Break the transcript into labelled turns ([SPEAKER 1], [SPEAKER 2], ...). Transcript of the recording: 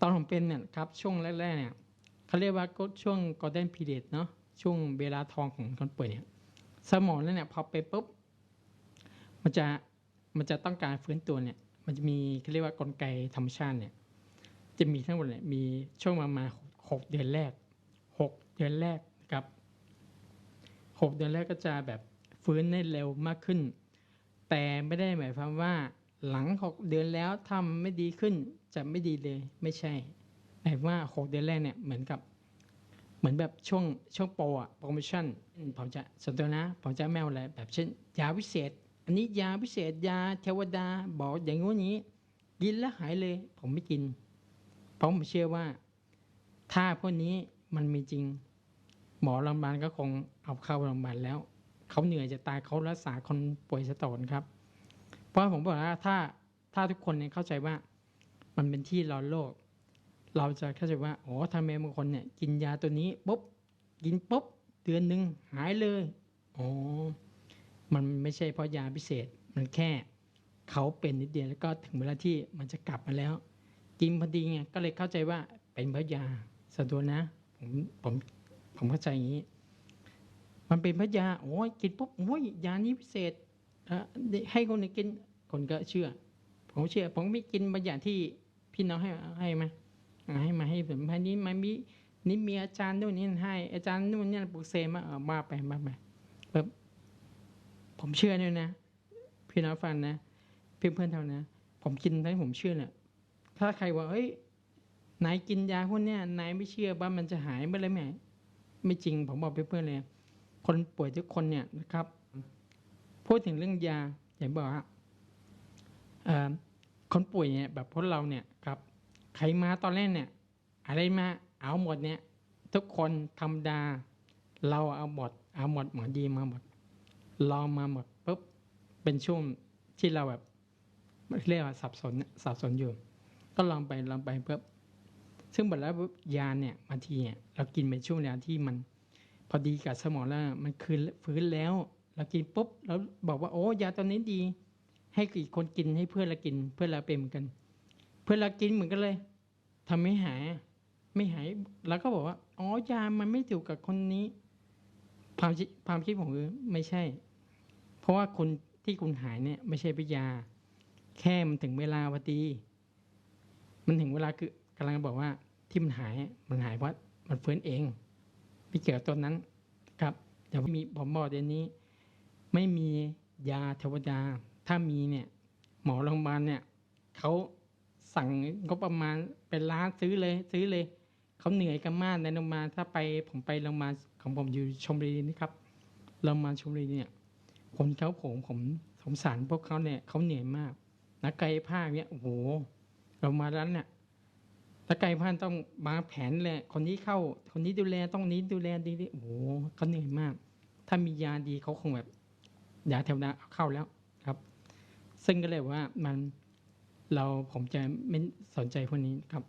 [SPEAKER 1] ตอนผมเป็นเนี่ยครับช่วงแรกๆเนี่ยเขาเรียกว่าก็ช่วง golden period เนาะช่วงเวลาทองของคนป่วยเนี่ยสมองเนี่ยพอไปปุ๊บมันจะมันจะต้องการฟื้นตัวเนี่ย มันจะมีเขาเรียกว่ากลไกธรรมชาติเนี่ย จะมีทั้งหมดเนี่ยมีช่วงประมาณหกเดือนแรกหกเดือนแรกนะครับหกเดือนแรกก็จะแบบฟื้นได้เร็วมากขึ้น แต่ไม่ได้หมายความว่าหลังหกเดือนแล้วทำไม่ดีขึ้น จะไม่ดีเลยไม่ใช่หมายว่าหกเดือนแรกเนี่ยเหมือนกับ เหมือนแบบช่วงช่วงโปรอะโปรโมชั่นผมจะส่วนตัวนะผมจะแมวอะไรแบบเช่น ยาวิเศษ อันนี้ยาวิเศษยาเทวดาบอกอย่างงู้นนี้ กินแล้วหายเลย ผมไม่กิน เพราะผมเชื่อว่าถ้าพวกนี้มันมีจริง หมอโรงพยาบาลก็คงเอาเข้าโรงพยาบาลแล้วเขาเหนื่อยจะตายเขารักษาคนป่วยสตอนครับ เพราะผมบอกว่าถ้าถ้าทุกคนเนี่ยเข้าใจว่า มันเป็นที่รอโรคเราจะเข้าใจว่าอ๋อทำไมบางคนเนี่ย กินยาตัวนี้ปุ๊บกินปุ๊บเดือนหนึ่งหายเลยอ๋อมันไม่ใช่เพราะยาพิเศษ มันแค่เขาเป็นนิดเดียวแล้วก็ถึงเวลาที่มันจะกลับมาแล้วกินพอดีไงก็เลยเข้าใจว่าเป็นเพราะยาส่วนตัวนะ ผมผมผมเข้าใจอย่างนี้ มันเป็นเพราะยาโอ้ยกินปุ๊บโอ้ยยานี้พิเศษให้คนอื่นกินคนก็เชื่อ ผมเชื่อ ผมไม่กินบางอย่างที่ พี่น้องให้ให้มาให้มาให้ผมพันนี้มันมีนี่มีอาจารย์นู่นนี่ให้ อาจารย์นู่นนี่ปลุกเซมาเออมาไปมาไปแบบผมเชื่อเนี่ยนะ พี่น้องฟังนะเพื่อนเพื่อนๆเท่านะผมกินให้ผมเชื่อเนี่ยถ้าใครว่าเฮ้ยนายกินยาพวกเนี้ยนายไม่เชื่อว่ามันจะหายเมื่อไรไหมไม่จริง ผมบอกเพื่อนๆเลย คนป่วยทุกคนเนี่ยนะครับพูดถึงเรื่องยาอย่างบอกว่าเออ คนป่วยเนี่ยแบบพวกเราเนี่ยครับใครมาตอนแรกเนี่ย อะไรมาเอาหมดเนี่ย ทุกคนธรรมดา เราเอาหมด เอาหมดหมอดีมาหมดลองมาหมดปุ๊บเป็นช่วงที่เราแบบเรียกว่าสับสนสับสนอยู่ ก็ลองไปลองไปปุ๊บซึ่งบอกแล้วยาเนี่ยบางทีเนี่ยเรากินเป็นช่วงเวลาที่มันพอดีกับสมองแล้วมันคืนฟื้นแล้ว เรากินปุ๊บแล้วบอกว่าโอ้ยาตัวนี้ดี ให้อีกคนกินให้เพื่อนเรากิน เพื่อนเราเป็นเหมือนกัน เพื่อนเรากินเหมือนกันเลยทำไม่หาย ไม่หายเราก็บอกว่าอ๋อยามันไม่ถูกกับคนนี้ ความคิดความคิดผมคือไม่ใช่ เพราะว่าคนที่คุณหายเนี่ย ไม่ใช่พิยา แค่มันถึงเวลาพอดี มันถึงเวลาคือกำลังบอกว่าที่มันหายมันหายเพราะมันฟื้นเองไม่เกี่ยวตัวนั้นครับแต่ว่ามีผมบอกเดี๋ยวนี้ ไม่มียาเทวดา ถ้ามีเนี่ย หมอโรงพยาบาลเนี่ยเขาสั่งงบประมาณเป็นล้านซื้อเลย ซื้อเลยเขาเหนื่อยกันมากในโรงพยาบาลถ้าไปผมไปโรงพยาบาลของผมอยู่ชมรีนะครับโรงพยาบาลชมรีเนี่ยคนเขาผมผมสงสารพวกเขาเนี่ยเขาเหนื่อยมากนักกายภาพเนี่ยโอ้โหเรามาแล้วเนี่ยนักกายภาพต้องมาแผนเลยคนนี้เข้า คนนี้ดูแลต้องนี้ดูแลดีดีโอ้โหเขาเหนื่อยมาก ถ้ามียาดีเขาคงแบบยาเทวดาเข้าแล้วครับ ซึ่งก็เลยว่ามันเราผมจะไม่สนใจพวกนี้ครับ